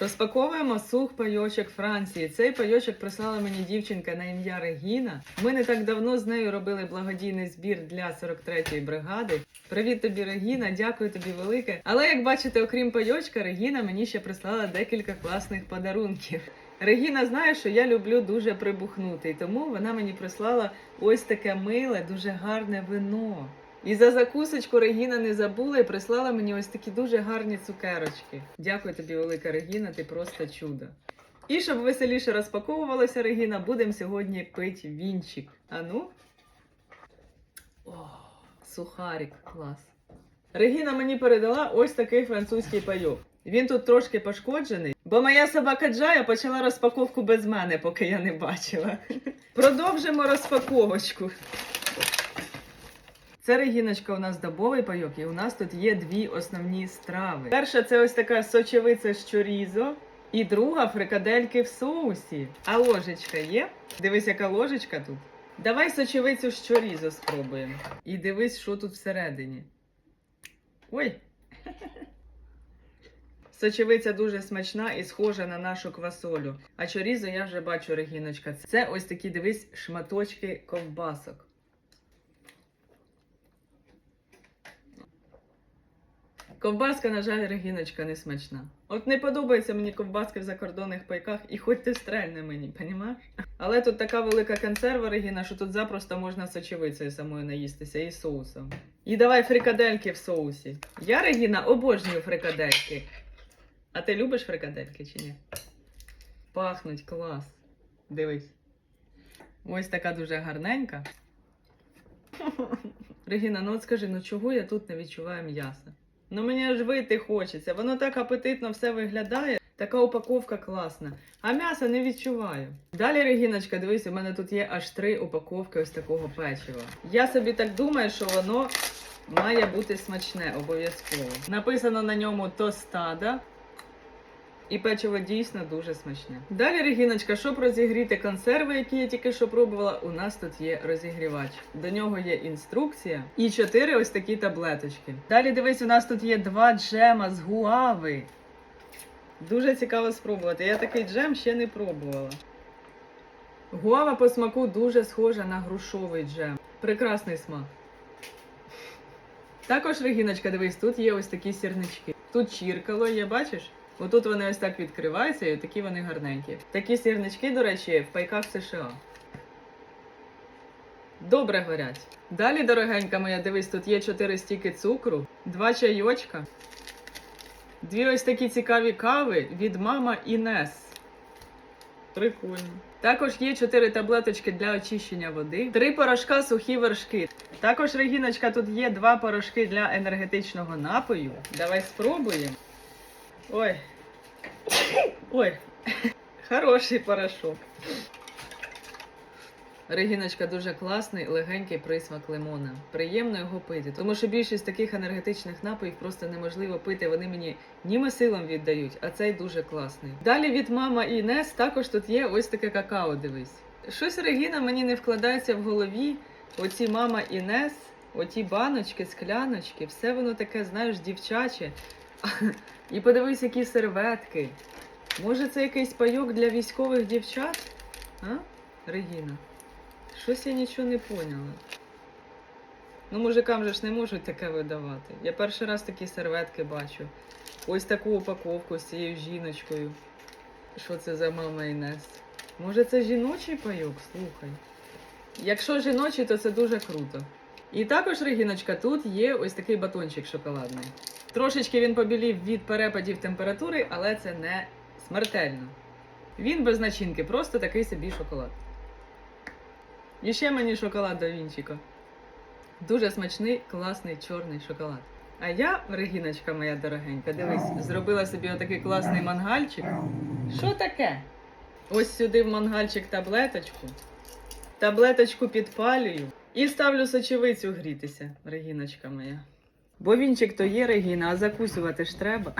Розпаковуємо сух пайочок Франції. Цей пайочок прислала мені дівчинка на ім'я Регіна. Ми не так давно з нею робили благодійний збір для 43-ї бригади. Привіт тобі, Регіна, дякую тобі велике. Але як бачите, окрім пайочка, Регіна мені ще прислала декілька класних подарунків. Регіна знає, що я люблю дуже прибухнути, і тому вона мені прислала ось таке миле, дуже гарне вино. І за закусочку Регіна не забула і прислала мені ось такі дуже гарні цукерочки. Дякую тобі, велика Регіна, ти просто чудо. І щоб веселіше розпаковувалася Регіна, будемо сьогодні пити вінчик. А ну? О, сухарик, клас. Регіна мені передала ось такий французький пайок. Він тут трошки пошкоджений, бо моя собака Джая почала розпаковку без мене, поки я не бачила. Продовжимо розпаковочку. Це Регіночка у нас добовий пайок, і у нас тут є дві основні страви. Перша це ось така сочевиця з чорізо, і друга фрикадельки в соусі. А ложечка є? Дивись, яка ложечка тут. Давай сочевицю з чорізо спробуємо. І дивись, що тут всередині. Ой! Сочевиця дуже смачна і схожа на нашу квасолю. А чорізо я вже бачу, Регіночка. Це ось такі, дивись, шматочки ковбасок. Ковбаска, на жаль, Регіночка не смачна. От не подобається мені ковбаски в закордонних пайках, і хоч ти стрельне мені, понімаєш? Але тут така велика консерва Регіна, що тут запросто можна сочевицею самою наїстися і соусом. І давай фрикадельки в соусі. Я, Регіна, обожнюю фрикадельки. А ти любиш фрикадельки чи ні? Пахнуть клас. Дивись. Ось така дуже гарненька. Регіна, ну от скажи, ну чого я тут не відчуваю м'яса? Ну мені аж вийти хочеться. Воно так апетитно все виглядає. Така упаковка класна. А м'яса не відчуваю. Далі, Регіночка, дивись, у мене тут є аж три упаковки ось такого печива. Я собі так думаю, що воно має бути смачне обов'язково. Написано на ньому тостада. І печиво дійсно дуже смачне. Далі, Регіночка, щоб розігріти консерви, які я тільки що пробувала, у нас тут є розігрівач. До нього є інструкція і чотири ось такі таблеточки. Далі дивись, у нас тут є два джема з гуави. Дуже цікаво спробувати. Я такий джем ще не пробувала. Гуава по смаку дуже схожа на грушовий джем. Прекрасний смак. Також, Регіночка, дивись, тут є ось такі сірнички. Тут чіркало є, бачиш? Отут вони ось так відкриваються, і такі вони гарненькі. Такі сірнички, до речі, в пайках США. Добре горять. Далі, дорогенька моя, дивись, тут є 4 стіки цукру, 2 чайочка, дві ось такі цікаві кави від мама Інес. Прикольно. Також є 4 таблеточки для очищення води, 3 порошка сухі вершки. Також, Регіночка, тут є 2 порошки для енергетичного напою. Давай спробуємо. Ой. Ой. Хороший порошок. Регіночка дуже класний, легенький присмак лимона. Приємно його пити, тому що більшість таких енергетичних напоїв просто неможливо пити. Вони мені німи силом віддають, а цей дуже класний. Далі від мама і Нес також тут є ось таке какао. Дивись. Щось Регіна мені не вкладається в голові. Оці мама і Нес, оті баночки, скляночки, все воно таке, знаєш, дівчаче. І подивись, які серветки. Може, це якийсь пайок для військових дівчат? А? Регіна? Щось я нічого не поняла. Ну, мужикам же ж не можуть таке видавати. Я перший раз такі серветки бачу. Ось таку упаковку з цією жіночкою. Що це за мама Інес? Може, це жіночий пайок? Слухай. Якщо жіночий, то це дуже круто. І також, Регіночка, тут є ось такий батончик шоколадний. Трошечки він побілів від перепадів температури, але це не смертельно. Він без начинки, просто такий собі шоколад. І ще мені шоколад до вінчика. Дуже смачний, класний чорний шоколад. А я, Регіночка моя дорогенька, дивись, зробила собі отакий класний мангальчик. Що таке? Ось сюди в мангальчик таблеточку. Таблеточку підпалюю і ставлю сочевицю грітися, Регіночка моя. Бо вінчик то є Регіна, а закусувати ж треба.